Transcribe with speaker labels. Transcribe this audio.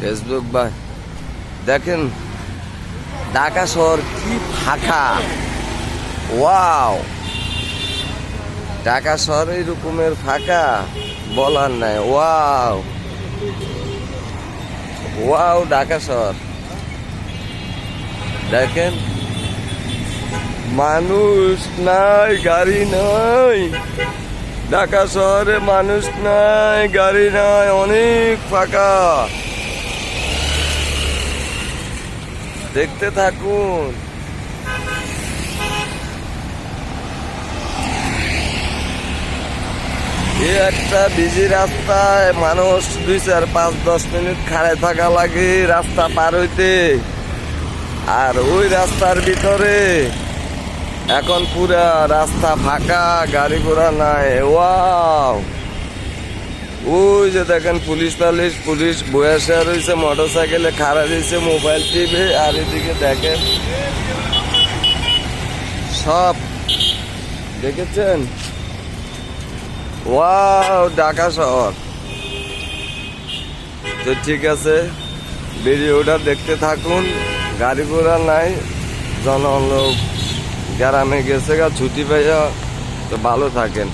Speaker 1: Facebook বা দেখেন, ঢাকা শহর কি ফাঁকা। ওয়াও। ঢাকা শহর এই রকমের ফাঁকা, বলার নাই। ওয়াও। ওয়াও, ঢাকা শহর। দেখেন, মানুষ নাই, গাড়ি নাই। ঢাকা শহরে মানুষ নাই, গাড়ি নাই, অনেক ফাঁকা। দেখতে থাকুন। এই একটা বিজি রাস্তায় মানুষ দুই চার পাঁচ দশ মিনিট খাড়ায় থাকা লাগে রাস্তা পার হইতে। আর ওই রাস্তার ভিতরে এখন পুরা রাস্তা ফাঁকা, গাড়ি ঘোড়া নাই। ওয়াও! ওই যে দেখেন, পুলিশ পালিশ পুলিশ বয়সে রয়েছে মোটর সাইকেলে খাড়া রয়েছে মোবাইল টিভি আর এদিকে দেখেন, সব দেখেছেন? ওয়াও, ঢাকা শহর। তো ঠিক আছে, ভিডিওটা দেখতে থাকুন, গাড়ি ঘোড়া নাই জনলোক গ্রামে গেছে গা, ছুটি পাইয়া, তো ভালো থাকেন।